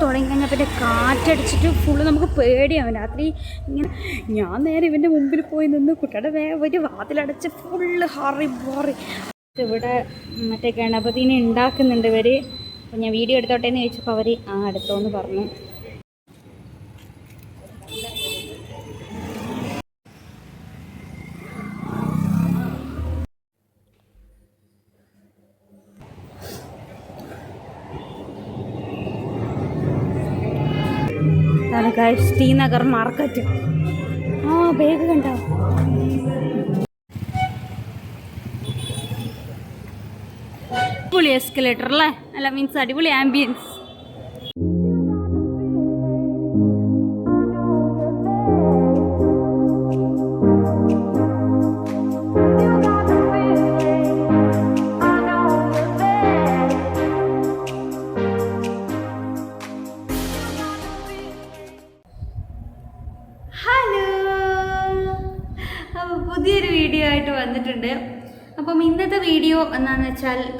തുടങ്ങി കഴിഞ്ഞാൽ പിന്നെ കാറ്റടിച്ചിട്ട് ഫുള്ള് നമുക്ക് പേടിയാവും രാത്രി ഇങ്ങനെ ഞാൻ നേരെ ഇവന്റെ മുമ്പിൽ പോയി നിന്ന് കുട്ടിയുടെ വേ ഒരു വാതിലടച്ച് ഫുള്ള് ഹറി ബോറി ഇവിടെ മറ്റേ ഗണപതിനെ ഉണ്ടാക്കുന്നുണ്ട് ഇവർ അപ്പോൾ ഞാൻ വീഡിയോ എടുത്തോട്ടേന്ന് ചോദിച്ചപ്പോൾ അവർ ആ എടുത്തോന്ന് പറഞ്ഞു ഇതാണ് ഗൈസ് ടി നഗർ മാർക്കറ്റ്. ആ ബാഗ് കണ്ടോ? അടിപൊളി എസ്കലേറ്റർ അല്ലേ അല്ല മീൻസ് അടിപൊളി ആംബിയൻസ്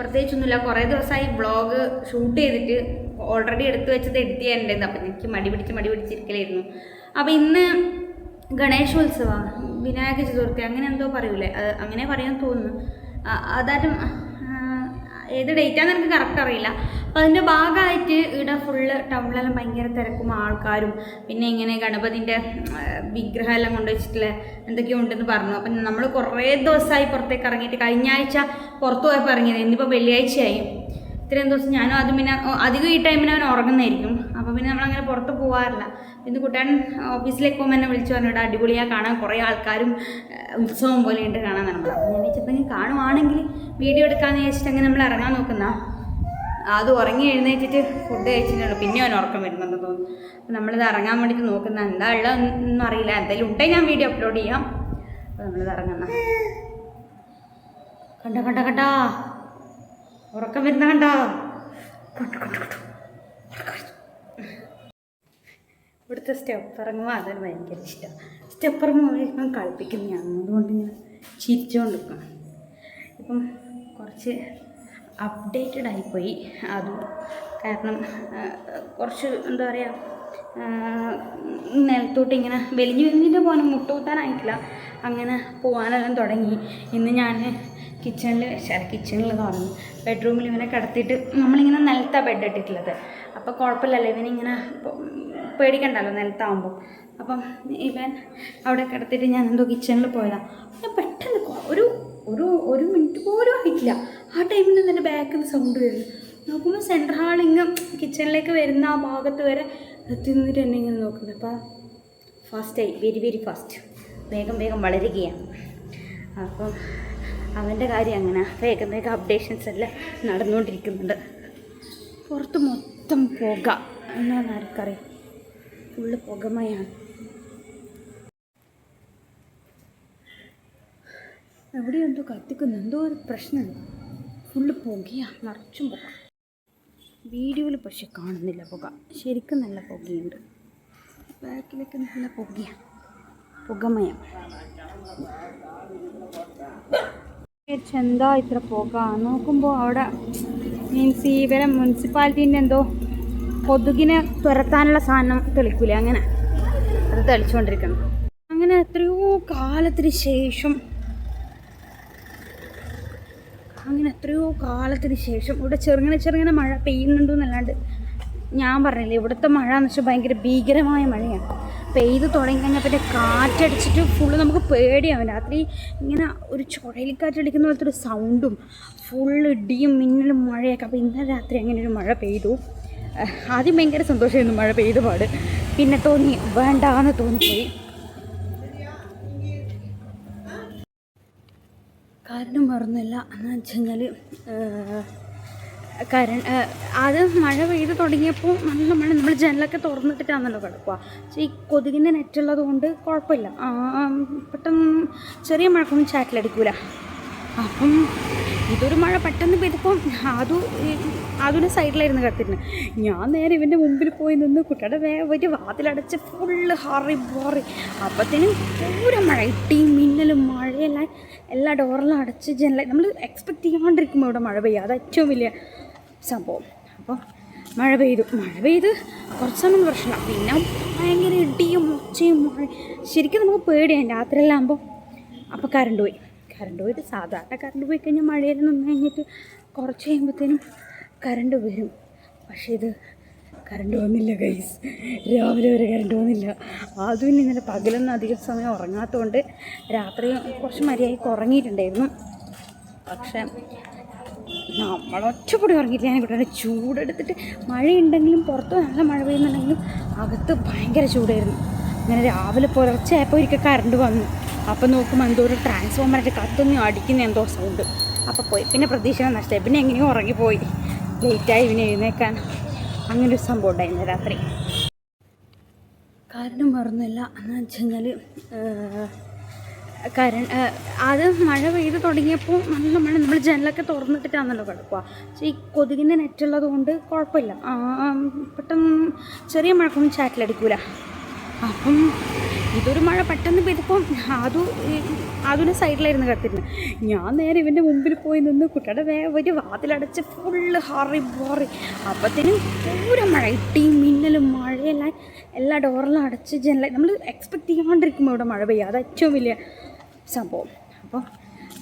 പ്രത്യേകിച്ചൊന്നുമില്ല. കുറേ ദിവസമായി വ്ളോഗ് ഷൂട്ട് ചെയ്തിട്ട് ഓൾറെഡി എടുത്തു വെച്ചത് എഡിറ്റ് ചെയ്യാനുണ്ടായിരുന്നു. അപ്പം എനിക്ക് മടി പിടിച്ച് മടി പിടിച്ചിരിക്കലായിരുന്നു. അപ്പോൾ ഇന്ന് ഗണേശോത്സവമാണ് വിനായക ചതുർത്ഥി അങ്ങനെ എന്തോ പറയൂലേ? അങ്ങനെ പറയാൻ തോന്നുന്നു. ആ, ഏത് ഡേറ്റാന്ന് എനിക്ക് കറക്റ്റ് അറിയില്ല. അപ്പോൾ അതിന്റെ ഭാഗമായിട്ട് ഇവിടെ ഫുള്ള് ടൗണിലെല്ലാം ഭയങ്കര തിരക്കും ആൾക്കാരും. പിന്നെ ഇങ്ങനെ ഗണപതിന്റെ വിഗ്രഹം എല്ലാം കൊണ്ടുവച്ചിട്ടുള്ള എന്തൊക്കെയോ ഉണ്ടെന്ന് പറഞ്ഞു. അപ്പം നമ്മൾ കുറേ ദിവസമായി പുറത്തേക്ക് ഇറങ്ങിയിട്ട് കഴിഞ്ഞ ആഴ്ച പുറത്ത് പോയപ്പോൾ ഇറങ്ങിയത്. ഇന്നിപ്പോൾ വെള്ളിയാഴ്ചയായി. ഇത്രയും ദിവസം ഞാനും അത് പിന്നെ അധികം ഈ ടൈമിന് അവൻ ഉറങ്ങുന്നതായിരിക്കും. അപ്പോൾ പിന്നെ നമ്മളങ്ങനെ പുറത്ത് പോകാറില്ല ഇന്ന് കുട്ടാൻ ഓഫീസിലേക്ക് പോകുമ്പോൾ എന്നെ വിളിച്ചു പറഞ്ഞിട്ട് അടിപൊളിയാണ് കാണാൻ കുറേ ആൾക്കാരും ഉത്സവം പോലെ ഉണ്ട് കാണാൻ നമ്മൾ അപ്പോൾ ഞാൻ വെച്ചപ്പോൾ കാണുവാണെങ്കിൽ വീഡിയോ എടുക്കാമെന്ന് വെച്ചിട്ട് അങ്ങനെ നമ്മൾ ഇറങ്ങാൻ നോക്കുന്ന. അത് ഉറങ്ങി എഴുന്നേറ്റിട്ട് ഫുഡ് കഴിച്ചിട്ടുണ്ട് പിന്നെ അവൻ ഉറക്കം വരുന്നുണ്ടെന്ന് തോന്നുന്നു. അപ്പം നമ്മളിത് ഇറങ്ങാൻ വേണ്ടിയിട്ട് നോക്കുന്ന. എന്താ ഉള്ളത് ഒന്നും അറിയില്ല. എന്തായാലും ഉണ്ടെങ്കിൽ ഞാൻ വീഡിയോ അപ്ലോഡ് ചെയ്യാം. അപ്പോൾ നമ്മളിത് ഇറങ്ങുന്ന. കണ്ട കണ്ട കണ്ടാ. ഉറക്കം വരുന്ന കണ്ടാ. കണ്ടു കണ്ടു കണ്ടു. ഇവിടുത്തെ സ്റ്റെപ്പ് ഇറങ്ങുമ്പോൾ അതാണ് ഭയങ്കര ഇഷ്ടം. സ്റ്റെപ്പ് ഇറങ്ങുമ്പോൾ കളിപ്പിക്കുന്നതാണ് അതുകൊണ്ട് ഇങ്ങനെ ചിരിച്ചുകൊണ്ടിരിക്കണം ഇപ്പം കുറച്ച് അപ്ഡേറ്റഡ് ആയിപ്പോയി. അതും കാരണം കുറച്ച് എന്താ പറയുക നിലത്തോട്ട് ഇങ്ങനെ വലിഞ്ഞ് വലിഞ്ഞിട്ട് പോകാൻ മുട്ടുകുത്താനായിട്ടില്ല. അങ്ങനെ പോകാനെല്ലാം തുടങ്ങി. ഇന്ന് ഞാൻ കിച്ചണിൽ ശരി കിച്ചണിൽ കാണുന്നു. ബെഡ്റൂമിൽ ഇവനെ കിടത്തിയിട്ട് നമ്മളിങ്ങനെ നിലത്താണ് ബെഡ് ഇട്ടിട്ടുള്ളത്. അപ്പോൾ കുഴപ്പമില്ലല്ലോ ഇവനിങ്ങനെ പേടിക്കണ്ടല്ലോ നിലത്താവുമ്പോൾ അപ്പം ഇവൻ അവിടെ കിടത്തിയിട്ട് ഞാൻ എന്തോ കിച്ചണിൽ പോയതാണ് പെട്ടെന്ന് ഒരു ഒരു ഒരു മിനിറ്റ് പോലും ആയിട്ടില്ല. ആ ടൈമിൽ തന്നെ ബാക്കിൽ നിന്ന് സൗണ്ട് വരുന്നു. നോക്കുമ്പോൾ സെൻട്രൽ ഹാളിങ്ങ് കിച്ചണിലേക്ക് വരുന്ന ആ ഭാഗത്ത് വരെ എത്തി നിന്നിട്ട് എന്നെ ഇങ്ങനെ നോക്കുന്നത് അപ്പോൾ ഫാസ്റ്റായി വെരി വെരി ഫാസ്റ്റ് വേഗം വേഗം വളരുകയാണ്. അപ്പോൾ അവന്റെ കാര്യം അങ്ങനെ. വേഗം വേഗം അപ്ഡേഷൻസ് എല്ലാം നടന്നുകൊണ്ടിരിക്കുന്നുണ്ട്. പുറത്ത് മൊത്തം പുക. എന്നാന്ന് ആർക്കറിയാം. ഫുള്ള് പുകമയാണ്. എവിടെ എന്തോ കത്തിക്കുന്നു. എന്തോ ഒരു പ്രശ്നമുണ്ട്. ഫുള്ള് പുകയാ. നിറച്ചും പുക. വീഡിയോയിൽ പക്ഷെ കാണുന്നില്ല പുക. ശരിക്കും നല്ല പുകയുണ്ട്. ബാക്കിലൊക്കെ നല്ല പുകയാ. പുകമയം. എന്താ ഇത്ര പുക? നോക്കുമ്പോൾ അവിടെ മീൻസ് ഇവരെ മുനിസിപ്പാലിറ്റീന്റെ എന്തോ കൊതുകിനെ തുരത്താനുള്ള സാധനം തെളിക്കൂലേ? അങ്ങനെ. അത് തെളിച്ചുകൊണ്ടിരിക്കണം അങ്ങനെ എത്രയോ കാലത്തിന് ശേഷം അങ്ങനെ എത്രയോ കാലത്തിന് ശേഷം ഇവിടെ ചെറുങ്ങനെ ചെറുങ്ങനെ മഴ പെയ്യുന്നുണ്ട് എന്നല്ലാണ്ട് ഞാൻ പറഞ്ഞില്ലേ ഇവിടുത്തെ മഴ എന്ന് വെച്ചാൽ ഭയങ്കര ഭീകരമായ മഴയാണ് പെയ്ത് തുടങ്ങി കഴിഞ്ഞാൽ പിന്നെ കാറ്റടിച്ചിട്ട് ഫുള്ള് നമുക്ക് പേടിയാവും. രാത്രി ഇങ്ങനെ ഒരു ചുഴലിക്കാറ്റടിക്കുന്ന പോലത്തെ ഒരു സൗണ്ടും ഫുള്ള് ഇടിയും മിന്നലും മഴയൊക്കെ. അപ്പോൾ ഇന്നലെ രാത്രി അങ്ങനെ ഒരു മഴ പെയ്തു. ആദ്യം ഭയങ്കര സന്തോഷമായിരുന്നു മഴ പെയ്ത പാട്. പിന്നെ തോന്നി വേണ്ടാന്ന് തോന്നിപ്പോയി. കാരണം മറന്നില്ല. എന്ന് വെച്ച് കഴിഞ്ഞാൽ കരൺ അത് മഴ പെയ്ത് തുടങ്ങിയപ്പോൾ നല്ല മഴ. നമ്മൾ ജനലൊക്കെ തുറന്നിട്ടിട്ടാണല്ലോ കിടക്കുക പക്ഷേ ഈ കൊതുകിന്റെ നെറ്റുള്ളത് കൊണ്ട് കുഴപ്പമില്ല. പെട്ടെന്ന് ചെറിയ മഴക്കൊന്നും ചാറ്റിലടിക്കൂല. അപ്പം ഇതൊരു മഴ പെട്ടെന്ന് പെയ്തപ്പോൾ അതു അതിന്റെ സൈഡിലായിരുന്നു കിടത്തിരുന്നത് ഞാൻ നേരെ ഇവന്റെ മുമ്പിൽ പോയി നിന്ന് കുട്ടിയുടെ വേഗം ഒരു വാതിലടച്ച് ഫുള്ള് ഹറി ബോറി അപ്പത്തേനും പൂരം മഴ ഇട്ടിയും മിന്നലും മഴയെല്ലാം എല്ലാ ഡോറെല്ലാം അടച്ച് ജനല നമ്മൾ എക്സ്പെക്ട് ചെയ്യാണ്ടിരിക്കുമ്പോൾ ഇവിടെ മഴ പെയ്യുക അത് ഏറ്റവും വലിയ സംഭവം. അപ്പോൾ മഴ പെയ്തു. മഴ പെയ്ത് കുറച്ച് സമയം പ്രശ്നമില്ല പിന്നെ ഭയങ്കര ഇടിയും ഒച്ചയും ശരിക്കും നമുക്ക് പേടിയാണ് രാത്രിയെല്ലാം ആകുമ്പോൾ അപ്പോൾ കറണ്ട് പോയി. കറണ്ട് പോയിട്ട് സാധാരണ കറണ്ട് പോയി കഴിഞ്ഞാൽ മഴയിൽ നിന്ന് കഴിഞ്ഞിട്ട് കുറച്ച് കഴിയുമ്പോഴത്തേനും കറണ്ട് വരും. പക്ഷേ ഇത് കറണ്ട് വന്നില്ല ഗൈസ് രാവിലെ വരെ കറണ്ട് വന്നില്ല. അതും ഇന്നലെ പകലൊന്നും അധികം സമയം ഉറങ്ങാത്തതുകൊണ്ട് രാത്രി കുറച്ച് മര്യാദയ്ക്ക് ഉറങ്ങിയിട്ടുണ്ടായിരുന്നു. പക്ഷേ നമ്മൾ ഒറ്റപ്പൊടി ഉറങ്ങിയില്ല ഞാൻ കൂടെ ചൂടെടുത്തിട്ട് മഴയുണ്ടെങ്കിലും പുറത്ത് നല്ല മഴ പെയ്യുന്നുണ്ടെങ്കിലും അകത്ത് ഭയങ്കര ചൂടായിരുന്നു. അങ്ങനെ രാവിലെ പുലർച്ചെയായപ്പോൾ ഒരിക്കൽ കറണ്ട് വന്നു. അപ്പോൾ നോക്കുമ്പോൾ എന്തോ ഒരു ട്രാൻസ്ഫോമറായിട്ട് കത്തുന്ന അടിക്കുന്ന എന്തോ സൗണ്ട് അപ്പോൾ പോയി. പിന്നെ പ്രതീക്ഷ നഷ്ടമായി. പിന്നെ എങ്ങനെയോ ഉറങ്ങിപ്പോയി. ലേറ്റായി പിന്നെ എഴുന്നേക്കാൻ. അങ്ങനെ ഒരു സംഭവം ഉണ്ടായിരുന്നു രാത്രി. കാരണം മറന്നില്ല. എന്ന് വെച്ച് കഴിഞ്ഞാൽ കരൺ അത് മഴ പെയ്ത് തുടങ്ങിയപ്പോൾ നല്ല മഴ. നമ്മൾ ജനലൊക്കെ തുറന്നിട്ടിട്ടാണല്ലോ കിടക്കുക പക്ഷേ ഈ കൊതുകിന്റെ നെറ്റുള്ളത് കൊണ്ട് കുഴപ്പമില്ല. പെട്ടെന്ന് ചെറിയ മഴക്കൊന്നും ചാറ്റിലടിക്കൂല. അപ്പം ഇതൊരു മഴ പെട്ടെന്ന് പെയ്തപ്പം അതു അതിന്റെ സൈഡിലായിരുന്നു കിടത്തിരുന്നത് ഞാൻ നേരെ ഇവന്റെ മുമ്പിൽ പോയി നിന്ന് കുട്ടിയുടെ വേ ഒരു വാതിലടച്ച് ഫുള്ള് ഹറി ബോറി അപ്പത്തേനും പൂര മഴ. ഇട്ടിയും മിന്നലും മഴയെല്ലാം എല്ലാ ഡോറെല്ലാം അടച്ച് ജനല നമ്മൾ എക്സ്പെക്ട് ചെയ്യാണ്ടിരിക്കുമ്പോൾ ഇവിടെ മഴ പെയ്യുക അത് ഏറ്റവും വലിയ സംഭവം. അപ്പോൾ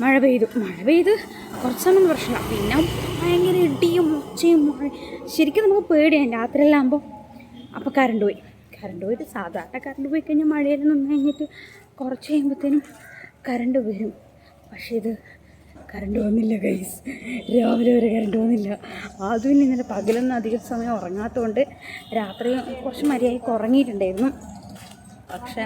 മഴ പെയ്തു. മഴ പെയ്ത് കുറച്ച് സമയം പ്രശ്നമില്ല. പിന്നെ ഭയങ്കര ഇടിയും ഒച്ചയും മഴ ശരിക്കും നമുക്ക് പേടിയാണ് രാത്രിയെല്ലാം ആകുമ്പോൾ അപ്പോൾ കറണ്ട് പോയി. കറണ്ട് പോയിട്ട് സാധാരണ കറണ്ട് പോയി കഴിഞ്ഞാൽ മഴയിൽ നിന്ന് കഴിഞ്ഞിട്ട് കുറച്ച് കഴിയുമ്പോഴത്തേനും കറണ്ട് വരും. പക്ഷേ ഇത് കറണ്ട് വന്നില്ല ഗൈസ് രാവിലെ വരെ കറണ്ട് വന്നില്ല. അതും ഇന്നലെ പകലൊന്നും അധികം സമയം ഉറങ്ങാത്തതുകൊണ്ട് രാത്രി കുറച്ച് മര്യാദയ്ക്ക് ഉറങ്ങിയിട്ടുണ്ടായിരുന്നു. പക്ഷേ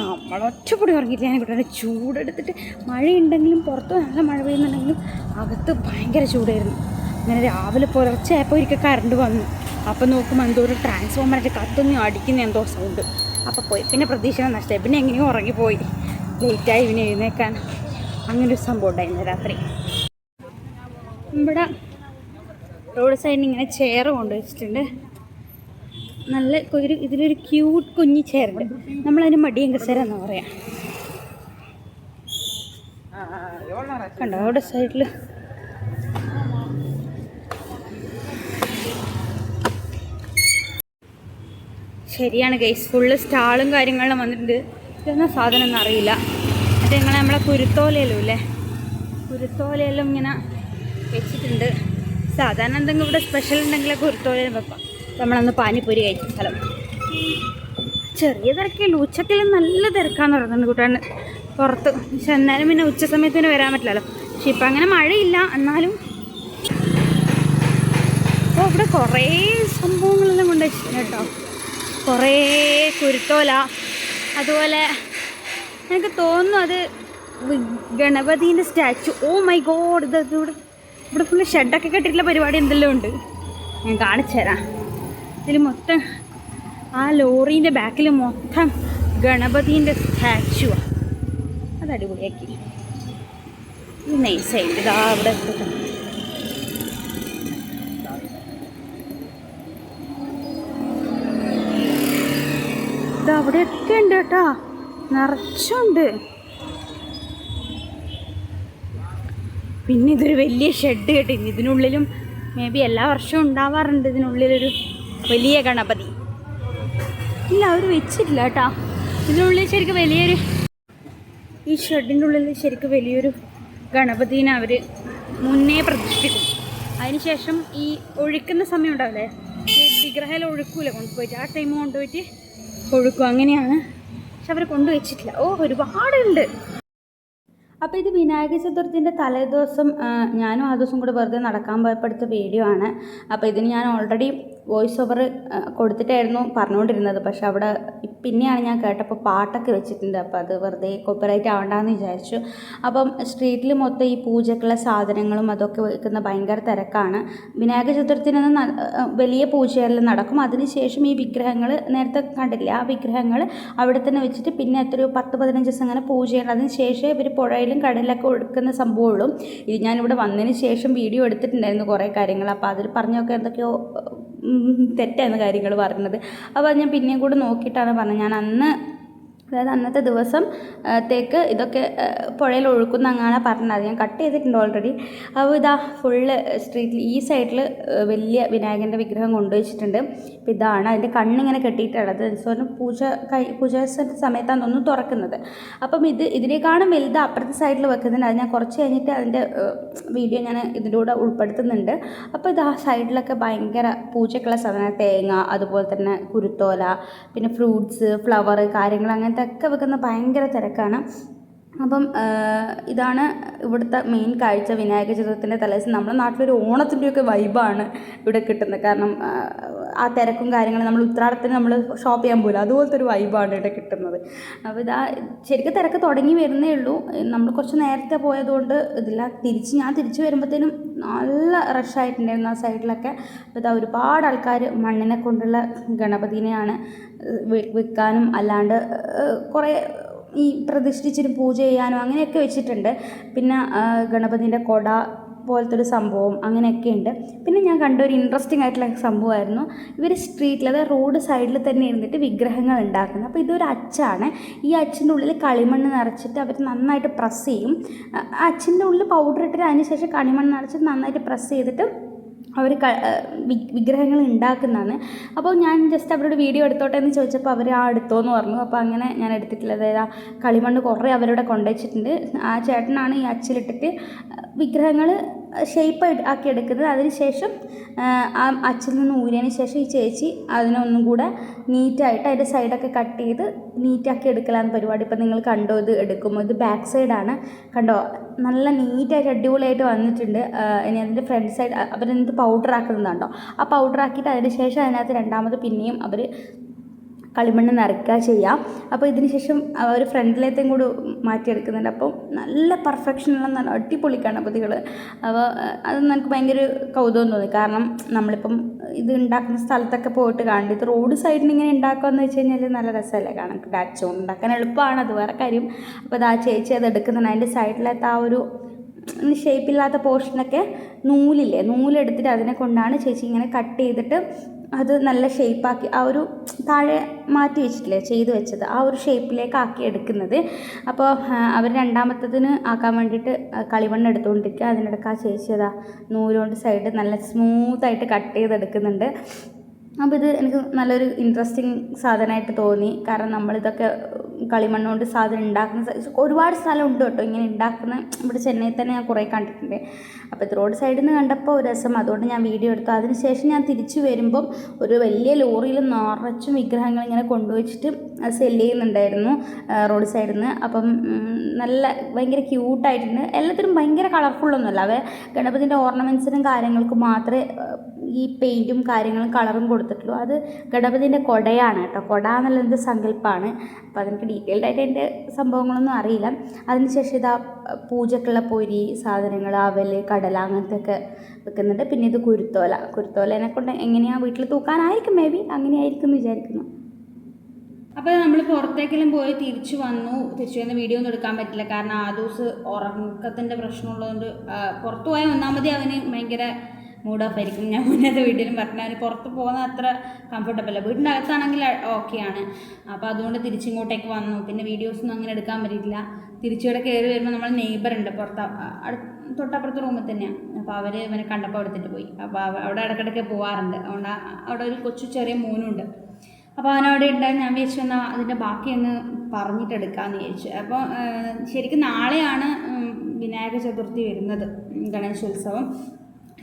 നമ്മളൊറ്റപ്പൊടി ഉറങ്ങിയില്ല ഞാൻ കൂട്ടാണ് ചൂടെടുത്തിട്ട് മഴയുണ്ടെങ്കിലും പുറത്ത് നല്ല മഴ പെയ്യുന്നുണ്ടെങ്കിലും അകത്ത് ഭയങ്കര ചൂടായിരുന്നു. അങ്ങനെ രാവിലെ പുലർച്ചെയായപ്പോൾ ഒരിക്കൽ കറണ്ട് വന്നു. അപ്പോൾ നോക്കുമ്പോൾ എന്തോ ഒരു ട്രാൻസ്ഫോമറായിട്ട് കത്തൊന്നും അടിക്കുന്ന എന്തോ സൗണ്ട് അപ്പോൾ പോയി. പിന്നെ പ്രതീക്ഷ നഷ്ടമായി. പിന്നെ എങ്ങനെയോ ഉറങ്ങിപ്പോയി. ലേറ്റായി പിന്നെ എഴുന്നേക്കാൻ. അങ്ങനൊരു സംഭവം ഉണ്ടായിരുന്നു രാത്രി. ഇവിടെ റോഡ് സൈഡിൽ ഇങ്ങനെ ചെയർ കൊണ്ടുവച്ചിട്ടുണ്ട് നല്ല ഒരു ഇതിലൊരു ക്യൂട്ട് കുഞ്ഞി ചെയറുണ്ട് നമ്മളതിന് മടിയും കസേര എന്ന് പറയാം. കണ്ടോ? അവിടെ സൈഡിൽ ശരിയാണ് ഗൈസ് ഫുള്ള് സ്റ്റാളും കാര്യങ്ങളും വന്നിട്ടുണ്ട്. ഇതൊന്നും സാധനം അറിയില്ല. മറ്റേ ഞങ്ങൾ നമ്മളെ കുരുത്തോലയിലും ഇല്ലേ? കുരുത്തോലയിലും ഇങ്ങനെ വെച്ചിട്ടുണ്ട്. സാധാരണ എന്തെങ്കിലും ഇവിടെ സ്പെഷ്യൽ ഉണ്ടെങ്കിൽ കുരുത്തോലയിലും വെക്കാം. നമ്മളന്ന് പാനിപ്പൂരി കഴിച്ച സ്ഥലം. ചെറിയ തിരക്കേ ഉച്ചക്കിൽ നല്ല തിരക്കാന്ന് പറയുന്നുണ്ട് കൂട്ടാണ്ട് പുറത്ത്. പക്ഷെ എന്നാലും പിന്നെ ഉച്ച സമയത്തിന് വരാൻ പറ്റില്ലല്ലോ. പക്ഷെ ഇപ്പം അങ്ങനെ മഴയില്ല. എന്നാലും അപ്പോൾ ഇവിടെ കുറേ സംഭവങ്ങളെല്ലാം കൊണ്ട് വെച്ചിട്ടുണ്ട് കേട്ടോ. കുറേ കുരുത്തോല. അതുപോലെ എനിക്ക് തോന്നുന്നു അത് ഗണപതിന്റെ സ്റ്റാച്ചു. ഓ മൈ ഗോഡ് ഇത് ഇവിടെ ഇവിടെ ഫുള്ള് ഷെഡൊക്കെ കെട്ടിയിട്ടുള്ള പരിപാടി എന്തെല്ലാം ഉണ്ട്. ഞാൻ കാണിച്ചു തരാം. ഇതിൽ മൊത്തം ആ ലോറീന്റെ ബാക്കിൽ മൊത്തം ഗണപതിന്റെ സ്റ്റാച്ചുവാണ് അത് അടിപൊളിയാക്കി. നൈസായിട്ട് ഇതാ അവിടെ അവിടെയൊക്കെ ഉണ്ട് കേട്ടോ. നിറച്ചുണ്ട്. പിന്നെ ഇതൊരു വലിയ ഷെഡ് കെട്ടിന് ഇതിനുള്ളിലും മേ ബി എല്ലാ വർഷവും ഉണ്ടാവാറുണ്ട്. ഇതിനുള്ളിലൊരു വലിയ ഗണപതി. ഇല്ല അവർ വെച്ചിട്ടില്ല കേട്ടോ. ഇതിനുള്ളിൽ ശരിക്കും വലിയൊരു ഈ ഷെഡിന്റെ ഉള്ളിൽ ശരിക്കും വലിയൊരു ഗണപതിനെ അവർ മുന്നേ പ്രതിഷ്ഠിക്കും അതിനുശേഷം ഈ ഒഴുക്കുന്ന സമയം ഉണ്ടാവില്ലേ? വിഗ്രഹം ഒഴുക്കൂല? കൊണ്ടുപോയിട്ട് ആ ടൈം കൊണ്ടുപോയിട്ട് ഒഴുക്കും അങ്ങനെയാണ് പക്ഷെ അവർ കൊണ്ടുവച്ചിട്ടില്ല. ഓ ഒരുപാടുണ്ട്. അപ്പോൾ ഇത് വിനായക ചതുർത്ഥിന്റെ തലേദിവസം ഞാനും ആ ദിവസം കൂടെ വെറുതെ നടക്കാൻ പോയപ്പോഴത്തെ വീഡിയോ ആണ്. അപ്പോൾ ഇതിന് ഞാൻ ഓൾറെഡി വോയിസ് ഓവർ കൊടുത്തിട്ടായിരുന്നു പറഞ്ഞുകൊണ്ടിരുന്നത്. പക്ഷെ അവിടെ പിന്നെയാണ് ഞാൻ കേട്ടപ്പോൾ പാട്ടൊക്കെ വെച്ചിട്ടുണ്ട്. അപ്പോൾ അത് വെറുതെ കോപ്പറേറ്റ് ആവണ്ടെന്ന് വിചാരിച്ചു. അപ്പം സ്ട്രീറ്റിൽ മൊത്തം ഈ പൂജക്കുള്ള സാധനങ്ങളും അതൊക്കെ വെക്കുന്ന ഭയങ്കര തിരക്കാണ്. വിനായക ചതുർത്ഥിന് ന- വലിയ പൂജയെല്ലാം നടക്കും. അതിനുശേഷം ഈ വിഗ്രഹങ്ങൾ നേരത്തെ കണ്ടില്ല? ആ വിഗ്രഹങ്ങൾ അവിടെ തന്നെ വെച്ചിട്ട് പിന്നെ എത്രയോ പത്ത് പതിനഞ്ച് ദിവസം അങ്ങനെ പൂജ ചെയ്യണം അതിന് ശേഷം ഇവർ പുഴയിലും കടലിലൊക്കെ ഒഴുക്കുന്ന സംഭവമുള്ളൂ. ഇത് ഞാനിവിടെ വന്നതിന് ശേഷം വീഡിയോ എടുത്തിട്ടുണ്ടായിരുന്നു കുറേ കാര്യങ്ങൾ അപ്പോൾ അതിൽ പറഞ്ഞൊക്കെ എന്തൊക്കെയോ തെറ്റായിരുന്നു കാര്യങ്ങൾ പറഞ്ഞത്. അപ്പോൾ ഞാൻ പിന്നെയും കൂടെ നോക്കിയിട്ടാണ് പറഞ്ഞത്. ഞാൻ അന്ന് അതായത് അന്നത്തെ ദിവസം തേക്ക് ഇതൊക്കെ പുഴയിൽ ഒഴുക്കുന്ന അങ്ങനെ പറഞ്ഞത്. ഞാൻ കട്ട് ചെയ്തിട്ടുണ്ട് ഓൾറെഡി അപ്പോൾ ഇതാ ഫുള്ള് സ്ട്രീറ്റിൽ ഈ സൈഡിൽ വലിയ വിനായകന്റെ വിഗ്രഹം കൊണ്ടുവച്ചിട്ടുണ്ട് അപ്പോൾ ഇതാണ് അതിന്റെ കണ്ണിങ്ങനെ കെട്ടിയിട്ടുള്ളത് സോ പൂജ കൈ പൂജ സമയത്താണ് തോന്നുന്നു തുറക്കുന്നത്. അപ്പം ഇത് ഇതിനേക്കാളും വലുത് അപ്പുറത്തെ സൈഡിൽ വെക്കുന്നുണ്ട് അത് ഞാൻ കുറച്ച് കഴിഞ്ഞിട്ട് അതിന്റെ വീഡിയോ ഞാൻ ഇതിന്റെ കൂടെ ഉൾപ്പെടുത്തുന്നുണ്ട്. അപ്പോൾ ഇത് ആ സൈഡിലൊക്കെ ഭയങ്കര പൂജക്കുള്ള സാധനം തേങ്ങ അതുപോലെ തന്നെ കുരുത്തോല പിന്നെ ഫ്രൂട്ട്സ് ഫ്ലവർ കാര്യങ്ങൾ അങ്ങനത്തെ ഒക്കെ വെക്കുന്ന ഭയങ്കര തിരക്കാണ്. അപ്പം ഇതാണ് ഇവിടുത്തെ മെയിൻ കാഴ്ച. വിനായക ചതുർത്ഥിന്റെ തലേദിവസം നമ്മുടെ നാട്ടിലൊരു ഓണത്തിന്റെയൊക്കെ വൈബാണ് ഇവിടെ കിട്ടുന്നത്. കാരണം ആ, തിരക്കും കാര്യങ്ങളും നമ്മൾ ഉത്രാടത്തിന് നമ്മൾ ഷോപ്പ് ചെയ്യാൻ പോലും അതുപോലത്തെ ഒരു വൈബാണ് ഇവിടെ കിട്ടുന്നത്. അപ്പോൾ ഇതാ ശരിക്കും തിരക്ക് തുടങ്ങി വരുന്നേ ഉള്ളൂ. നമ്മൾ കുറച്ച് നേരത്തെ പോയതുകൊണ്ട് ഇതില്ല. തിരിച്ച് ഞാൻ തിരിച്ച് വരുമ്പോഴത്തേനും നല്ല റഷായിട്ടുണ്ടായിരുന്നു ആ സൈഡിലൊക്കെ അപ്പോൾ ഇതാ ഒരുപാട് ആൾക്കാർ മണ്ണിനെ കൊണ്ടുള്ള ഗണപതിനെയാണ് വിൽക്കാനും അല്ലാണ്ട് കുറേ ഈ പ്രതിഷ്ഠിച്ചിട്ട് പൂജ ചെയ്യാനും അങ്ങനെയൊക്കെ വെച്ചിട്ടുണ്ട്. പിന്നെ ഗണപതിന്റെ കൊട പോലത്തെ ഒരു സംഭവം അങ്ങനെയൊക്കെ ഉണ്ട് പിന്നെ ഞാൻ കണ്ട ഒരു ഇൻട്രസ്റ്റിംഗ് ആയിട്ടുള്ള സംഭവമായിരുന്നു. ഇവർ സ്ട്രീറ്റിൽ അതായത് റോഡ് സൈഡിൽ തന്നെ ഇരുന്നിട്ട് വിഗ്രഹങ്ങൾ ഉണ്ടാക്കുന്നത്. അപ്പോൾ ഇതൊരു അച്ചാണ്. ഈ അച്ചിന്റെ ഉള്ളിൽ കളിമണ്ണ് നിറച്ചിട്ട് അവർ നന്നായിട്ട് പ്രസ് ചെയ്യും. അച്ഛന്റെ ഉള്ളിൽ പൗഡർ ഇട്ടിട്ട് അതിന് ശേഷം കളിമണ്ണ് നിറച്ചിട്ട് നന്നായിട്ട് പ്രസ് ചെയ്തിട്ട് അവർ വിഗ്രഹങ്ങൾ ഉണ്ടാക്കുന്നതാണ്. അപ്പോൾ ഞാൻ ജസ്റ്റ് അവരോട് വീഡിയോ എടുത്തോട്ടെ എന്ന് ചോദിച്ചപ്പോൾ അവർ ആ എടുത്തോ എന്ന് പറഞ്ഞു. അപ്പോൾ അങ്ങനെ ഞാൻ എടുത്തിട്ടില്ല. അതായത് ആ കളിമണ്ണ് കുറേ അവരോട് കൊണ്ടുവച്ചിട്ടുണ്ട് ആ ചേട്ടനാണ് ഈ അച്ചിലിട്ടിട്ട് വിഗ്രഹങ്ങൾ ഷേപ്പ് ആക്കി എടുക്കുന്നത്. അതിനുശേഷം ആ അച്ചിൽ നിന്ന് ഊരിയതിന് ശേഷം ഈ ചേച്ചി അതിനൊന്നും കൂടെ നീറ്റായിട്ട് അതിന്റെ സൈഡൊക്കെ കട്ട് ചെയ്ത് നീറ്റാക്കി എടുക്കലാണ് പരിപാടി. ഇപ്പം നിങ്ങൾ കണ്ടോ ഇത് എടുക്കുമ്പോൾ ഇത് ബാക്ക് സൈഡാണ് കണ്ടോ? നല്ല നീറ്റായിട്ട് അടിപൊളിയായിട്ട് വന്നിട്ടുണ്ട്. ഇനി അതിന്റെ ഫ്രണ്ട് സൈഡ് അവരെന്ത് പൗഡർ ആക്കുന്നതാണ്ടോ ആ പൗഡർ ആക്കിയിട്ട് അതിന് ശേഷം അതിനകത്ത് രണ്ടാമത് പിന്നെയും അവർ കളിമണ്ണ് നിറയ്ക്കുക ചെയ്യാം. അപ്പോൾ ഇതിന് ശേഷം ഒരു ഫ്രണ്ടിലത്തേയും കൂടി മാറ്റിയെടുക്കുന്നുണ്ട്. അപ്പോൾ നല്ല പെർഫെക്ഷനുള്ള നല്ല അടിപൊളി ഗണപതികൾ അപ്പോൾ അത് നമുക്ക് ഭയങ്കര കൗതുകം തോന്നി. കാരണം നമ്മളിപ്പം ഇത് ഉണ്ടാക്കുന്ന സ്ഥലത്തൊക്കെ പോയിട്ട് കാണുന്നുണ്ട്. ഇത് റോഡ് സൈഡിൽ ഇങ്ങനെ ഉണ്ടാക്കുകയെന്ന് വെച്ച് കഴിഞ്ഞാൽ നല്ല രസമല്ലേ കാണാൻ? ഡാച്ചോൺ ഉണ്ടാക്കാൻ എളുപ്പമാണ്. അത് വേറെ കാര്യം. അപ്പോൾ അത് ആ ചേച്ചി അത് എടുക്കുന്നുണ്ട്. അതിന്റെ സൈഡിലത്തെ ആ ഒരു ഷേപ്പില്ലാത്ത പോർഷനൊക്കെ നൂലില്ലേ? നൂലെടുത്തിട്ട് അതിനെ കൊണ്ടാണ് ചേച്ചി ഇങ്ങനെ കട്ട് ചെയ്തിട്ട് അത് നല്ല ഷേപ്പാക്കി ആ ഒരു താഴെ മാറ്റി വെച്ചിട്ടില്ലേ ചെയ്ത് വെച്ചത് ആ ഒരു ഷേപ്പിലേക്ക് ആക്കി എടുക്കുന്നത്. അപ്പോൾ അവർ രണ്ടാമത്തതിന് ആക്കാൻ വേണ്ടിയിട്ട് കളിമണ്ണ് എടുത്തുകൊണ്ടിരിക്കുക അതിനിടയ്ക്ക് ആ ചേച്ചി അതാ നൂലുകൊണ്ട് സൈഡ് നല്ല സ്മൂത്തായിട്ട് കട്ട് ചെയ്തെടുക്കുന്നുണ്ട്. അപ്പോൾ ഇത് എനിക്ക് നല്ലൊരു ഇൻട്രസ്റ്റിംഗ് സാധനമായിട്ട് തോന്നി. കാരണം നമ്മളിതൊക്കെ കളിമണ്ണ് കൊണ്ട് സാധനം ഉണ്ടാക്കുന്ന ഒരുപാട് സ്ഥലം ഉണ്ട് കേട്ടോ ഇങ്ങനെ ഉണ്ടാക്കുന്ന. ഇവിടെ ചെന്നൈയിൽ തന്നെ ഞാൻ കുറേ കണ്ടിട്ടുണ്ട്. അപ്പോൾ ഇത് റോഡ് സൈഡിൽ നിന്ന് കണ്ടപ്പോൾ ഒരു രസം. അതുകൊണ്ട് ഞാൻ വീഡിയോ എടുത്തു. അതിനുശേഷം ഞാൻ തിരിച്ചു വരുമ്പം ഒരു വലിയ ലോറിയിൽ നിറച്ചും വിഗ്രഹങ്ങൾ ഇങ്ങനെ കൊണ്ടുവച്ചിട്ട് സെൽ ചെയ്യുന്നുണ്ടായിരുന്നു റോഡ് സൈഡിൽ നിന്ന് അപ്പം നല്ല ഭയങ്കര ക്യൂട്ടായിട്ടുണ്ട് എല്ലാത്തിനും ഭയങ്കര കളർഫുള്ളൊന്നുമല്ല അവ ഗണപതിന്റെ ഓർണമെന്റ്സിനും കാര്യങ്ങൾക്കും മാത്രമേ ഈ പെയിന്റും കാര്യങ്ങളും കളറും കൊടുത്തിട്ടുള്ളൂ. അത് ഗണപതിന്റെ കൊടയാണ് കേട്ടോ. കൊട എന്നുള്ളത് സങ്കല്പമാണ് അപ്പോൾ അതെനിക്ക് ഡീറ്റെയിൽഡ് ആയിട്ട് അതിന്റെ സംഭവങ്ങളൊന്നും അറിയില്ല. അതിനുശേഷം ഇതാ പൂജക്കുള്ള പൊരി സാധനങ്ങൾ അവൽ കടല അങ്ങനത്തെ ഒക്കെ വെക്കുന്നുണ്ട്. പിന്നെ ഇത് കുരുത്തോല. കുരുത്തോലേനെ കൊണ്ട് എങ്ങനെയാണ് വീട്ടിൽ തൂക്കാനായിരിക്കും? മേ ബി അങ്ങനെയായിരിക്കും എന്ന് വിചാരിക്കുന്നു. അപ്പോൾ നമ്മൾ പുറത്തേക്കെല്ലാം പോയി തിരിച്ചു വന്നു. തിരിച്ചു വന്ന് വീഡിയോ ഒന്നും എടുക്കാൻ പറ്റില്ല. കാരണം ആ ദിവസം ഉറക്കത്തിന്റെ പ്രശ്നമുള്ളതുകൊണ്ട് പുറത്ത് പോയാൽ ഒന്നാമതി അവന് ഭയങ്കര മൂഡ് ഓഫ് ആയിരിക്കും ഞാൻ മുന്നത്തെ വീട്ടിലും പറഞ്ഞാൽ പുറത്ത് പോകുന്ന അത്ര കംഫർട്ടബിൾ അല്ല. വീടിന്റെ അകത്താണെങ്കിൽ ഓക്കെയാണ് അപ്പോൾ അതുകൊണ്ട് തിരിച്ചിങ്ങോട്ടേക്ക് വന്നു. പിന്നെ വീഡിയോസൊന്നും അങ്ങനെ എടുക്കാൻ പറ്റിയില്ല തിരിച്ചിവിടെ കയറി വരുമ്പോൾ നമ്മൾ നെയ്ബർ ഉണ്ട് പുറത്ത്. തൊട്ടപ്പുറത്ത് റൂമിൽ തന്നെയാണ് അപ്പോൾ അവർ ഇവനെ കണ്ടപ്പോൾ എടുത്തിട്ട് പോയി. അപ്പോൾ അവിടെ ഇടയ്ക്കിടയ്ക്ക് പോകാറുണ്ട് അതുകൊണ്ട് അവിടെ ഒരു കൊച്ചു ചെറിയ മോനുണ്ട്. അപ്പോൾ അവനവിടെ ഉണ്ടായി. ഞാൻ വിചാരിച്ചു എന്നാൽ അതിന്റെ ബാക്കി ഒന്ന് പറഞ്ഞിട്ടെടുക്കാമെന്ന് വിചാരിച്ചു. അപ്പോൾ ശരിക്കും നാളെയാണ് വിനായക ചതുർത്ഥി വരുന്നത്. ഗണേശ ഗണേശോത്സവം.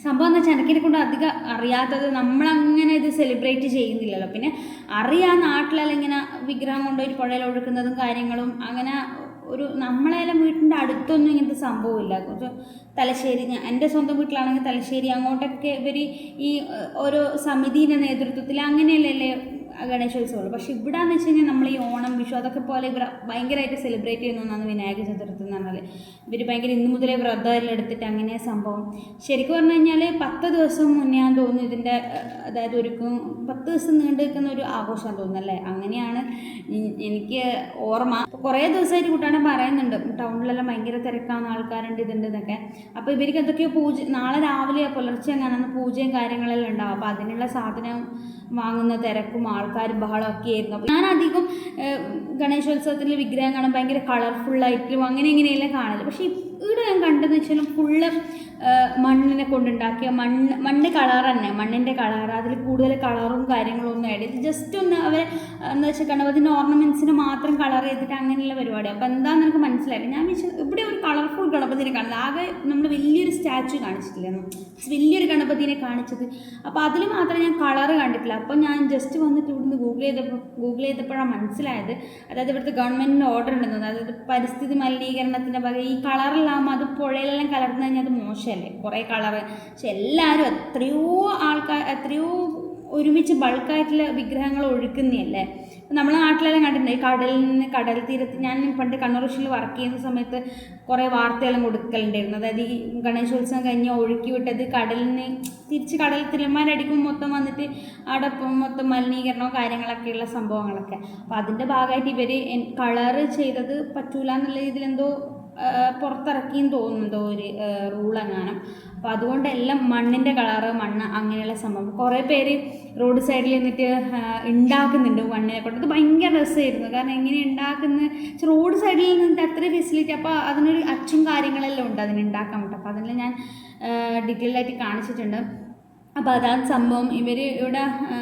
സംഭവം എന്ന് വെച്ചാൽ എനിക്കിനെ കൊണ്ട് അധികം അറിയാത്തത് നമ്മളങ്ങനെ ഇത് സെലിബ്രേറ്റ് ചെയ്യുന്നില്ലല്ലോ. പിന്നെ അറിയാം നാട്ടിലെല്ലാം ഇങ്ങനെ വിഗ്രഹം കൊണ്ടുപോയി പുഴയിൽ ഒഴുക്കുന്നതും കാര്യങ്ങളും അങ്ങനെ ഒരു നമ്മളെല്ലാം വീട്ടിന്റെ അടുത്തൊന്നും ഇങ്ങനത്തെ സംഭവമില്ല. കുറച്ച് തലശ്ശേരി ഞാൻ എന്റെ സ്വന്തം വീട്ടിലാണെങ്കിൽ തലശ്ശേരി അങ്ങോട്ടൊക്കെ ഇവർ ഈ ഓരോ സമിതിയുടെ നേതൃത്വത്തിൽ അങ്ങനെയല്ലേ ഗണേശോത്സവമുള്ളൂ. പക്ഷേ ഇവിടെ എന്ന് വെച്ച് കഴിഞ്ഞാൽ നമ്മൾ ഈ ഓണം വിഷു അതൊക്കെ പോലെ ഇവർ ഭയങ്കരമായിട്ട് സെലിബ്രേറ്റ് ചെയ്യുന്ന ഒന്നാണ് വിനായക ചതുർത്ഥി എന്ന് പറഞ്ഞാൽ ഇവർ ഭയങ്കര ഇന്നു മുതലേ വ്രതമെല്ലാം എടുത്തിട്ട് അങ്ങനെ സംഭവം. ശരിക്കും പറഞ്ഞു കഴിഞ്ഞാൽ പത്ത് ദിവസം മുന്നേ ഞാൻ തോന്നുന്നു ഇതിന്റെ അതായത് ഒരുക്കും പത്ത് ദിവസം നീണ്ടു നിൽക്കുന്ന ഒരു ആഘോഷം തോന്നുന്നല്ലേ അങ്ങനെയാണ് എനിക്ക് ഓർമ്മ. കുറേ ദിവസമായിട്ട് കൂട്ടാണ് പറയുന്നുണ്ട്. ടൗണിലെല്ലാം ഭയങ്കര തിരക്കാണ് ആൾക്കാരുണ്ട് ഇതുണ്ട് എന്നൊക്കെ. അപ്പോൾ ഇവർക്ക് എന്തൊക്കെയോ പൂജ നാളെ രാവിലെ പുലർച്ചെ എങ്ങനെയാണ് പൂജയും കാര്യങ്ങളെല്ലാം ഉണ്ടാവും അപ്പോൾ അതിനുള്ള സാധനം വാങ്ങുന്ന തിരക്കും ആൾക്കാരും ബഹളമൊക്കെ ആയിരുന്നു അപ്പോൾ ഞാൻ അധികം ഗണേശോത്സവത്തിൽ വിഗ്രഹം കാണാൻ ഭയങ്കര കളർഫുള്ളായിട്ടും അങ്ങനെ ഇങ്ങനെയെല്ലാം കാണൽ പക്ഷേ ഇവിടെ ഞാൻ കണ്ടെന്ന് വെച്ചാൽ ഫുള്ള് മണ്ണിനെ കൊണ്ടുണ്ടാക്കിയ മണ്ണ് മണ്ണ് കളർ തന്നെ മണ്ണിന്റെ കളർ അതിൽ കൂടുതൽ കളറും കാര്യങ്ങളും ഒന്നും ആയിട്ട് ഇത് ജസ്റ്റ് ഒന്ന് അവർ എന്താ വെച്ചാൽ ഗണപതിന്റെ ഓർണമെന്റ്സിന് മാത്രം കളർ ചെയ്തിട്ട് അങ്ങനെയുള്ള പരിപാടി. അപ്പോൾ എന്താണെന്ന് എനിക്ക് മനസ്സിലായി ഞാൻ വെച്ചാൽ ഇവിടെ ഒരു കളർഫുൾ ഗണപതിനെ കാണുന്നത് ആകെ നമ്മൾ വലിയൊരു സ്റ്റാച്ചു കാണിച്ചിട്ടില്ല. വലിയൊരു ഗണപതിനെ കാണിച്ചത്. അപ്പോൾ അതിൽ മാത്രമേ ഞാൻ കളർ കണ്ടിട്ടില്ല. അപ്പോൾ ഞാൻ ജസ്റ്റ് വന്നിട്ട് ഇവിടുന്ന് ഗൂഗിൾ ചെയ്തപ്പോൾ ഗൂഗിൾ ചെയ്തപ്പോഴാണ് മനസ്സിലായത്. അതായത് ഇവിടുത്തെ ഗവൺമെന്റിന്റെ ഓർഡർ ഉണ്ടെന്ന് അതായത് പരിസ്ഥിതി മലിനീകരണത്തിന്റെ ഭാഗം ഈ കളറിലാകുമ്പോൾ അത് പുഴയിലെല്ലാം കലർന്നു കഴിഞ്ഞാൽ അത് മോശമല്ലേ കുറേ കളർ പക്ഷെ എല്ലാവരും എത്രയോ ആൾക്കാർ എത്രയോ ഒരുമിച്ച് ബൾക്കായിട്ടുള്ള വിഗ്രഹങ്ങൾ ഒഴുക്കുന്നതല്ലേ? നമ്മളെ നാട്ടിലെല്ലാം കണ്ടിട്ടുണ്ട് ഈ കടലിൽ നിന്ന് കടൽ തീരത്ത് ഞാൻ പണ്ട് കണ്ണൂർ ഋഷിയിൽ വർക്ക് ചെയ്യുന്ന സമയത്ത് കുറേ വാർത്തയെല്ലാം കൊടുക്കലുണ്ടായിരുന്നു. അതായത് ഈ ഗണേശോത്സവം കഴിഞ്ഞ് ഒഴുക്കി വിട്ടത് കടലിൽ നിന്ന് തിരിച്ച് കടൽ തിരമാലടിക്കുമ്പോൾ മൊത്തം വന്നിട്ട് അവിടെ മൊത്തം മലിനീകരണവും കാര്യങ്ങളൊക്കെയുള്ള സംഭവങ്ങളൊക്കെ. അപ്പോൾ അതിന്റെ ഭാഗമായിട്ട് ഇവർ കളർ ചെയ്തത് പറ്റൂല എന്നുള്ള രീതിയിലെന്തോ പുറത്തിറക്കിയെന്ന് തോന്നുന്നുണ്ടോ ഒരു റൂൾ എങ്ങാനും. അപ്പോൾ അതുകൊണ്ട് എല്ലാം മണ്ണിന്റെ കളറ് മണ്ണ് അങ്ങനെയുള്ള സംഭവം. കുറേ പേര് റോഡ് സൈഡിൽ നിന്നിട്ട് ഉണ്ടാക്കുന്നുണ്ട് മണ്ണിനെ കൊണ്ട്. അത് ഭയങ്കര രസമായിരുന്നു കാരണം എങ്ങനെ ഉണ്ടാക്കുന്ന റോഡ് സൈഡിൽ നിന്നിട്ട് അത്ര ഫെസിലിറ്റി അപ്പോൾ അതിനൊരു അച്ചും കാര്യങ്ങളെല്ലാം ഉണ്ട് അതിന് ഉണ്ടാക്കാൻ പറ്റും അപ്പോൾ അതെല്ലാം ഞാൻ ഡീറ്റെയിൽ ആയിട്ട് കാണിച്ചിട്ടുണ്ട്. അപ്പോൾ അതാണ് സംഭവം. ഇവർ ഇവിടെ ആ,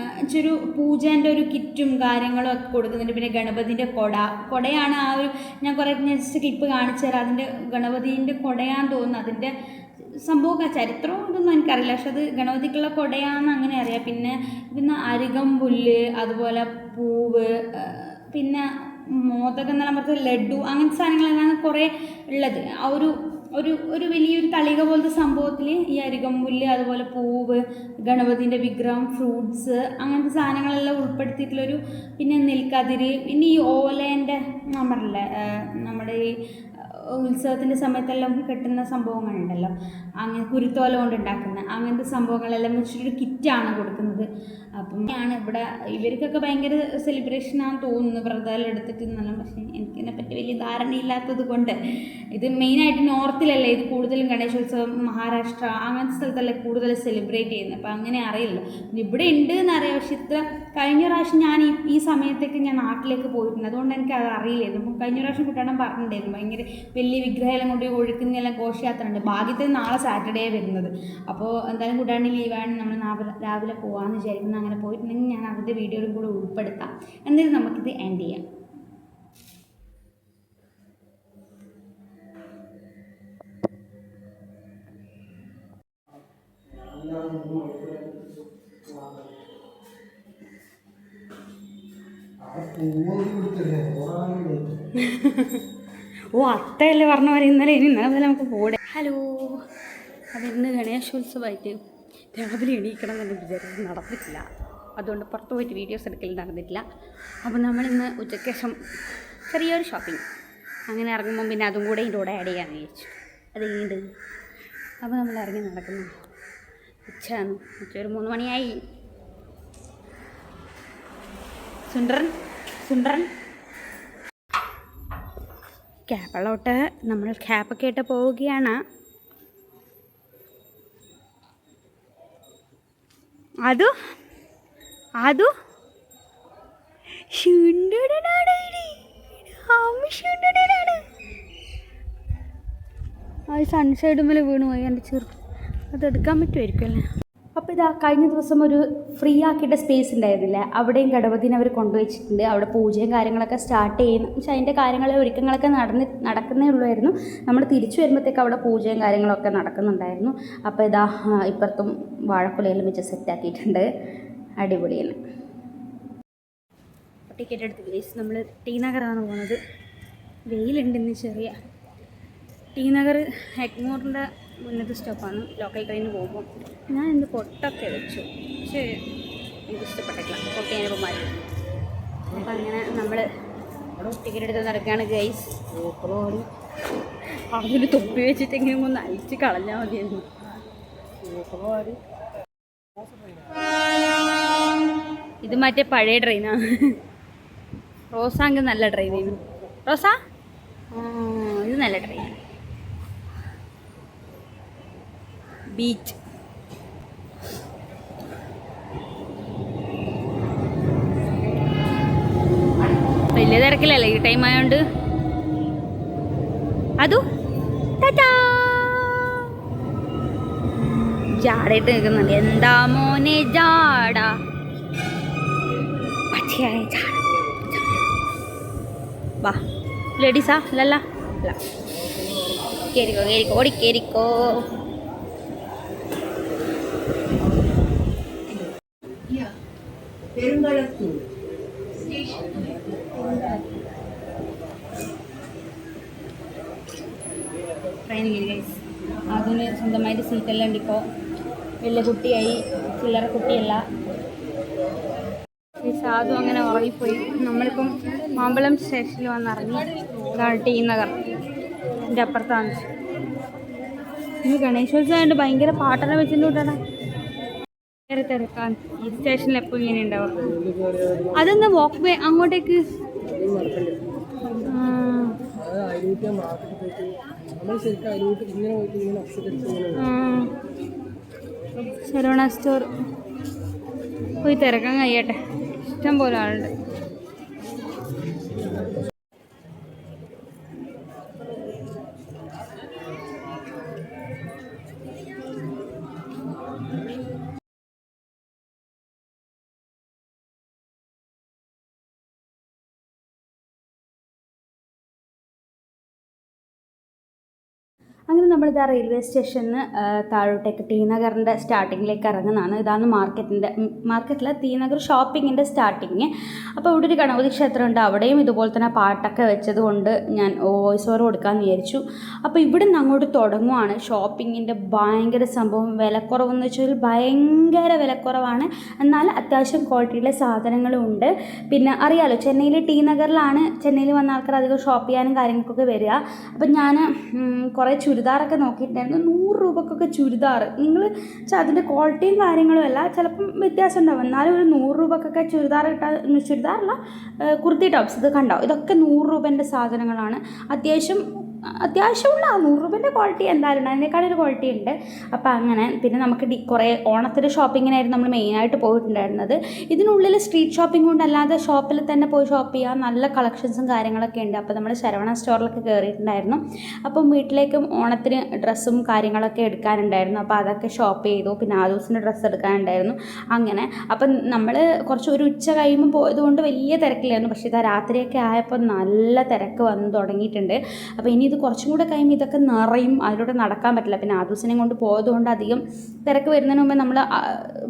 പൂജേന്റെ ഒരു കിറ്റും കാര്യങ്ങളും ഒക്കെ കൊടുക്കുന്നുണ്ട്. പിന്നെ ഗണപതിന്റെ കൊട. കൊടയാണ് ആ ഒരു ഞാൻ കുറേ ജസ്റ്റ് ക്ലിപ്പ് കാണിച്ചു തരാം. അതിന്റെ ഗണപതിന്റെ കൊടയാന്ന് തോന്നുന്നു. അതിന്റെ സംഭവമൊക്കെ ചരിത്രവും ഇതൊന്നും എനിക്കറിയില്ല. പക്ഷെ അത് ഗണപതിക്കുള്ള കൊടയാന്ന് അങ്ങനെ അറിയാം. പിന്നെ പിന്നെ അരികം പുല്ല് അതുപോലെ പൂവ് പിന്നെ മോദകം എന്നെല്ലാം പറഞ്ഞ ലഡു അങ്ങനത്തെ സാധനങ്ങളെല്ലാം കുറേ ഉള്ളത്. ആ ഒരു ഒരു ഒരു വലിയൊരു തളിക പോലത്തെ സംഭവത്തിൽ ഈ അരികമ്പുല്ല് അതുപോലെ പൂവ് ഗണപതിന്റെ വിഗ്രഹം ഫ്രൂട്ട്സ് അങ്ങനത്തെ സാധനങ്ങളെല്ലാം ഉൾപ്പെടുത്തിയിട്ടുള്ളൊരു പിന്നെ നെൽക്കതിര് പിന്നെ ഈ ഓലേന്റെ നമ്മളല്ലേ നമ്മുടെ ഈ ഉത്സവത്തിന്റെ സമയത്തെല്ലാം കെട്ടുന്ന സംഭവങ്ങളുണ്ടല്ലോ. അങ്ങനെ കുരുത്തോല കൊണ്ട് ഉണ്ടാക്കുന്ന അങ്ങനത്തെ സംഭവങ്ങളെല്ലാം വെച്ചിട്ടൊരു കിറ്റാണ് കൊടുക്കുന്നത്. അപ്പം ഇവിടെ ഇവർക്കൊക്കെ ഭയങ്കര സെലിബ്രേഷൻ ആണെന്ന് തോന്നുന്നു. വ്രതമെല്ലാം എടുത്തിട്ട് നല്ല പക്ഷേ എനിക്കിതിനെ പറ്റി വലിയ ധാരണയില്ലാത്തത് കൊണ്ട് ഇത് മെയിനായിട്ട് നോർത്തിലല്ലേ ഇത് കൂടുതലും ഗണേശോത്സവം മഹാരാഷ്ട്ര അങ്ങനത്തെ സ്ഥലത്തല്ലേ കൂടുതൽ സെലിബ്രേറ്റ് ചെയ്യുന്നത്. അപ്പം അങ്ങനെ അറിയില്ല. ഇവിടെ ഉണ്ട് എന്നറിയാം പക്ഷെ ഇത്ര കഴിഞ്ഞ പ്രാവശ്യം ഞാൻ ഈ സമയത്തേക്ക് ഞാൻ നാട്ടിലേക്ക് പോയിട്ടുണ്ട്. അതുകൊണ്ട് എനിക്ക് അത് അറിയില്ലായിരുന്നു. അപ്പം കഴിഞ്ഞ പ്രാവശ്യം കുട്ടണം പറഞ്ഞിട്ടുണ്ടായിരുന്നു. ഭയങ്കര വലിയ വിഗ്രഹമെല്ലാം കൊണ്ട് ഒഴുക്കുന്നെല്ലാം ഘോഷയാത്ര ഉണ്ട് ഭാഗ്യത്തിൽ നാളെ സാറ്റർഡേ വരുന്നത്. അപ്പോൾ എന്തായാലും കുട്ടാണ്ടി ലീവാണ് നമ്മൾ രാവിലെ പോകാമെന്ന് വിചാരിക്കുന്നത് അങ്ങനെ പോയിട്ടുണ്ടെങ്കിൽ ഞാൻ അതിന്റെ വീഡിയോയിലും കൂടെ ഉൾപ്പെടുത്താം. എന്നിട്ട് നമുക്കിത് എൻഡ് ചെയ്യാം. ഓ അത്തയല്ലേ പറഞ്ഞ പോലെ ഇന്നലെ ഇനി ഇന്നലെ മുതൽ നമുക്ക് പോടെ. ഹലോ ഇന്ന് ഗണേശോത്സവമായിട്ട് രാവിലെ എണീക്കണം എന്ന് വിചാരിച്ചു നടന്നിട്ടില്ല. അതുകൊണ്ട് പുറത്ത് പോയിട്ട് വീഡിയോസ് എടുക്കൽ നടന്നിട്ടില്ല. അപ്പോൾ നമ്മളിന്ന് ഉച്ചയ്ക്ക് ശേഷം ചെറിയൊരു ഷോപ്പിംഗ് അങ്ങനെ ഇറങ്ങുമ്പോൾ പിന്നെ അതും കൂടെ ഇതിന്റെ കൂടെ ആഡ് ചെയ്യാമെന്ന് വിചാരിച്ചു. അത് അപ്പോൾ നമ്മൾ ഇറങ്ങി നടക്കുന്നു. ഉച്ചയാണ്. ഉച്ച ഒരു മൂന്ന് മണിയായി. സുണ്ടറൻ സുണ്ടറൻ ക്യാബിലോട്ട് നമ്മൾ ക്യാബൊക്കെ ആയിട്ട് പോവുകയാണ്. അതു? അത്? ശുണ്ടനാണ് അത് സൺസൈഡ് മേലെ വീണ് പോയി. എന്റെ ചെറു അത് എടുക്കാൻ പറ്റുമായിരിക്കും അല്ലേ? അപ്പോൾ ഇതാ കഴിഞ്ഞ ദിവസം ഒരു ഫ്രീ ആക്കിയിട്ട് സ്പേസ് ഉണ്ടായിരുന്നില്ല അവിടെയും ഗണപതിനെ അവർ കൊണ്ടുവച്ചിട്ടുണ്ട്. അവിടെ പൂജയും കാര്യങ്ങളൊക്കെ സ്റ്റാർട്ട് ചെയ്യുന്നു. പക്ഷേ അതിന്റെ കാര്യങ്ങൾ ഒരുക്കങ്ങളൊക്കെ നടന്ന് നടക്കുന്നേ ഉള്ളുമായിരുന്നു നമ്മൾ തിരിച്ചു വരുമ്പോഴത്തേക്ക് അവിടെ പൂജയും കാര്യങ്ങളൊക്കെ നടക്കുന്നുണ്ടായിരുന്നു. അപ്പോൾ ഇതാ ഇപ്പുറത്തും വാഴക്കുലയിലും വെച്ച് സെറ്റാക്കിയിട്ടുണ്ട് അടിപൊളിയാണ്. ടിക്കറ്റ് എടുത്ത് പ്ലീസ് നമ്മൾ ടി നഗറാണ് പോകുന്നത് വെയിലുണ്ടെന്ന് ചെറിയ. ടി നഗർ എഗ്മോറിന്റെ മുന്നത്തെ സ്റ്റോപ്പാണ്. ലോക്കൽ ട്രെയിൻ പോകുമ്പോൾ ഞാൻ ഇന്ന് പൊട്ടൊക്കെ വെച്ചു. പക്ഷേ എനിക്ക് ഇഷ്ടപ്പെട്ടിട്ടില്ല. പൊട്ടി ഞാനിപ്പോൾ മാറി. അപ്പം അങ്ങനെ നമ്മൾ ടിക്കറ്റ് എടുത്ത് നടക്കുകയാണ് ഗൈസ് അതൊരു തൊപ്പി വെച്ചിട്ടെങ്കിലും ഒന്ന് അഴിച്ച് കളഞ്ഞാൽ മതിയെന്ന്. ഇത് മറ്റേ പഴയ ട്രെയിനാണ് റോസാങ്ക് നല്ല ട്രെയിനായിരുന്നു റോസാ? ഇത് നല്ല ട്രെയിൻ ബീച്ച്. വലിയ തിരക്കിലല്ലേ ഈ ടൈം ആയതുകൊണ്ട് അതു. ജാടയിട്ട് നിൽക്കുന്നുണ്ട്. എന്താ മോനെ ജാട പക്ഷിയായ ജാട വാ ലേഡീസാ അല്ലല്ല അല്ല കേറിക്കോ കേറിക്കോ ഓടി കേറിക്കോ. പെരുമ്പളത്തൂർ അതിന് സ്വന്തമായിട്ട് സീറ്റെല്ലാം ഉണ്ട് ഇപ്പോൾ. വലിയ കുട്ടിയായി ചില്ലറ കുട്ടിയല്ല. സാധു അങ്ങനെ ഉറങ്ങിപ്പോയി നമ്മളിപ്പം മാമ്പളം സ്റ്റേഷനിൽ വന്നിറങ്ങി ഇതാണ് ടി നഗർ എന്റെ അപ്പുറത്താണ്. ഗണേശോത്സവമായിട്ട് ഭയങ്കര പാട്ടെല്ലാം വെച്ചിട്ടുണ്ടാണ് ഭയങ്കര തിരക്കാണ് ഈ സ്റ്റേഷനിൽ എപ്പോൾ ഇങ്ങനെ ഉണ്ടാവും. അതൊന്ന് വാക്ക് വേ അങ്ങോട്ടേക്ക്. ശരവണ സ്റ്റോർ പോയി തിരക്കാൻ കഴിയട്ടെ. ഇഷ്ടം പോലെ ആളുണ്ട്. അങ്ങനെ നമ്മളിതാ റെയിൽവേ സ്റ്റേഷനിൽ താഴോട്ടേക്ക് ടീനഗറിന്റെ സ്റ്റാർട്ടിങ്ങിലേക്ക് ഇറങ്ങുന്നതാണ്. ഇതാണ് മാർക്കറ്റിന്റെ മാർക്കറ്റിലെ ടി നഗർ ഷോപ്പിങ്ങിന്റെ സ്റ്റാർട്ടിങ് അപ്പോൾ ഇവിടെ ഒരു ഗണപതി ക്ഷേത്രമുണ്ട്. അവിടെയും ഇതുപോലെ തന്നെ പാട്ടൊക്കെ വെച്ചത് കൊണ്ട് ഞാൻ വോയിസ് ഓവർ കൊടുക്കാൻ വിചാരിച്ചു. അപ്പോൾ ഇവിടെ നിന്ന് അങ്ങോട്ട് തുടങ്ങുവാണ് ഷോപ്പിങ്ങിന്റെ ഭയങ്കര സംഭവം. വിലക്കുറവെന്ന് വെച്ചാൽ ഭയങ്കര വിലക്കുറവാണ്. എന്നാൽ അത്യാവശ്യം ക്വാളിറ്റിയിലെ സാധനങ്ങളും ഉണ്ട്. പിന്നെ അറിയാലോ ചെന്നൈയിൽ ടി നഗറിലാണ് ചെന്നൈയിൽ വന്ന ആൾക്കാർ അധികം ഷോപ്പ് ചെയ്യാനും കാര്യങ്ങൾക്കൊക്കെ വരിക. അപ്പം ഞാൻ കുറേ ചുരിദാറൊക്കെ നോക്കിയിട്ടുണ്ടായിരുന്നു. നൂറ് രൂപക്കൊക്കെ ചുരിദാർ നിങ്ങൾ അതിന്റെ ക്വാളിറ്റിയും കാര്യങ്ങളും അല്ല ചിലപ്പം വ്യത്യാസം ഉണ്ടാവും എന്നാലും ഒരു നൂറ് രൂപക്കൊക്കെ ചുരിദാർ കിട്ടാ ചുരിദാറല്ല കുർത്തി ടോപ്സ് ഇത് കണ്ടോ? ഇതൊക്കെ നൂറ് രൂപേന്റെ സാധനങ്ങളാണ്. അത്യാവശ്യം അത്യാവശ്യമുള്ള നൂറ് രൂപേന്റെ ക്വാളിറ്റി എന്തായാലും ഉണ്ട് അതിനേക്കാളൊരു ക്വാളിറ്റി ഉണ്ട്. അപ്പോൾ അങ്ങനെ പിന്നെ നമുക്ക് ഡി കുറേ ഓണത്തിന്റെ ഷോപ്പിങ്ങിനായിരുന്നു നമ്മൾ മെയിനായിട്ട് പോയിട്ടുണ്ടായിരുന്നത്. ഇതിനുള്ളിൽ സ്ട്രീറ്റ് ഷോപ്പിംഗ് കൊണ്ടല്ലാതെ ഷോപ്പിൽ തന്നെ പോയി ഷോപ്പ് ചെയ്യാൻ നല്ല കളക്ഷൻസും കാര്യങ്ങളൊക്കെ ഉണ്ട്. അപ്പോൾ നമ്മൾ ശരവണ സ്റ്റോറിലൊക്കെ കയറിയിട്ടുണ്ടായിരുന്നു അപ്പം വീട്ടിലേക്കും ഓണത്തിന് ഡ്രസ്സും കാര്യങ്ങളൊക്കെ എടുക്കാനുണ്ടായിരുന്നു. അപ്പോൾ അതൊക്കെ ഷോപ്പ് ചെയ്തു. പിന്നെ ആ ദിവസത്തിന്റെ ഡ്രസ്സ് എടുക്കാനുണ്ടായിരുന്നു. അങ്ങനെ. അപ്പം നമ്മൾ കുറച്ച് ഒരു ഉച്ച കഴിയുമ്പോൾ പോയതുകൊണ്ട് വലിയ തിരക്കില്ലായിരുന്നു പക്ഷേ ഇതാ രാത്രിയൊക്കെ ആയപ്പോൾ നല്ല തിരക്ക് വന്ന് തുടങ്ങിയിട്ടുണ്ട്. അപ്പോൾ ഇനി ഇത് കുറച്ചും കൂടെ കഴിയുമ്പോൾ ഇതൊക്കെ നിറയും അതിലൂടെ നടക്കാൻ പറ്റില്ല. പിന്നെ ആ ദിവസനെ കൊണ്ട് പോയതുകൊണ്ട് അധികം തിരക്ക് വരുന്നതിന് മുമ്പ് നമ്മൾ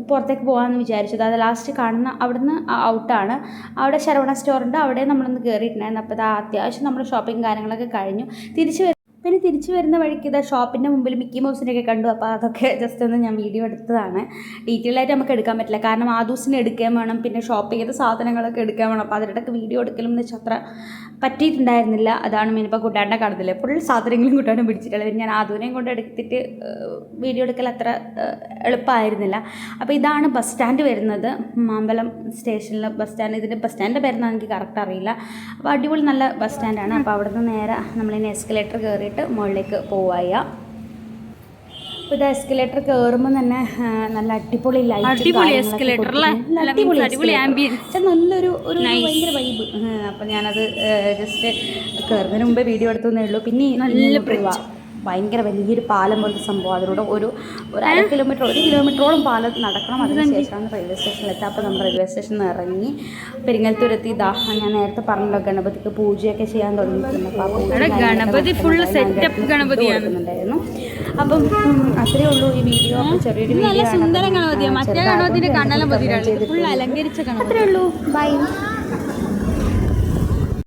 പുറത്തേക്ക് പോകാമെന്ന് വിചാരിച്ചത്. അത് ലാസ്റ്റ് കാണുന്ന അവിടുന്ന് ഔട്ടാണ് അവിടെ ശരവണ സ്റ്റോറുണ്ട് അവിടെ നമ്മളൊന്ന് കയറിയിട്ടുണ്ടായിരുന്നു അപ്പോൾ അത് അത്യാവശ്യം നമ്മൾ ഷോപ്പിംഗ് കാര്യങ്ങളൊക്കെ കഴിഞ്ഞു. തിരിച്ച് പിന്നെ തിരിച്ചു വരുന്ന വഴിക്ക് ഇതാ ഷോപ്പിന്റെ മുമ്പിൽ മിക്കി മൗസിനെയൊക്കെ കണ്ടു. അപ്പോൾ അതൊക്കെ ജസ്റ്റ് ഒന്ന് ഞാൻ വീഡിയോ എടുത്തതാണ്. ഡീറ്റെയിൽ ആയിട്ട് നമുക്ക് എടുക്കാൻ പറ്റില്ല. കാരണം ആ ദിവസം എടുക്കാൻ വേണം. പിന്നെ ഷോപ്പ് ചെയ്ത സാധനങ്ങളൊക്കെ എടുക്കാൻ വേണം. അപ്പോൾ അതിനിടയ്ക്ക് വീഡിയോ എടുക്കലും എന്ന് വെച്ചാൽ അത്ര പറ്റിയിട്ടുണ്ടായിരുന്നില്ല. അതാണ് മീനിപ്പോൾ കുട്ടാന്റെ കാണുന്നില്ല ഫുൾ സാധനങ്ങളും കുട്ടാനും പിടിച്ചിട്ടുള്ളത്. ഞാൻ ആധുനികം കൊണ്ട് എടുത്തിട്ട് വീഡിയോ എടുക്കൽ അത്ര എളുപ്പമായിരുന്നില്ല അപ്പോൾ ഇതാണ് ബസ് സ്റ്റാൻഡ് വരുന്നത്. മാമ്പലം സ്റ്റേഷനിലെ ബസ് സ്റ്റാൻഡ് ഇതിന്റെ ബസ് സ്റ്റാൻഡിന്റെ പേരെന്ന് എനിക്ക് കറക്റ്റ് അറിയില്ല. അപ്പോൾ അടിപൊളി നല്ല ബസ് സ്റ്റാൻഡാണ് അപ്പോൾ അവിടുന്ന് നേരെ നമ്മളിനി എസ്കലേറ്റർ കയറിയിട്ട് മുകളിലേക്ക് പോവായ. അപ്പോൾ ഇത് എസ്കലേറ്റർ കയറുമ്പോൾ തന്നെ നല്ല അടിപൊളി ലൈറ്റ് അടിപൊളി? നല്ല അടിപൊളി escalator. നല്ലൊരു ഒരു ഭയങ്കര വൈബ് അപ്പം ഞാനത് ജസ്റ്റ് കയറുന്നതിന് മുമ്പേ വീഡിയോ എടുത്തേ ഉള്ളൂ. പിന്നെ നല്ല ഭയങ്കര വലിയൊരു പാലം പോലത്തെ സംഭവം. അതിലൂടെ ഒരു ഒരു അര കിലോമീറ്റർ ഒരു കിലോമീറ്ററോളം പാലം നടക്കണം അതിന് ശേഷമാണ് റെയിൽവേ സ്റ്റേഷനിൽ എത്താം അപ്പോൾ നമ്മൾ റെയിൽവേ സ്റ്റേഷനിൽ ഇറങ്ങി പെരിങ്ങലത്തൂരെത്തി ഇതാ ഞാൻ നേരത്തെ പറഞ്ഞല്ലോ ഗണപതിക്ക് പൂജയൊക്കെ ചെയ്യാൻ തുടങ്ങിയിട്ടുണ്ട്. അപ്പോൾ ആ പൂജ ഇവിടെ ഗണപതി. നടക്കുന്നുണ്ടായിരുന്നു. അപ്പം അത്രേ ഉള്ളൂ ഈ വീഡിയോ. ചെറിയൊരു വീഡിയോ ഫുൾ അത്രേ ഉള്ളൂ. ബൈ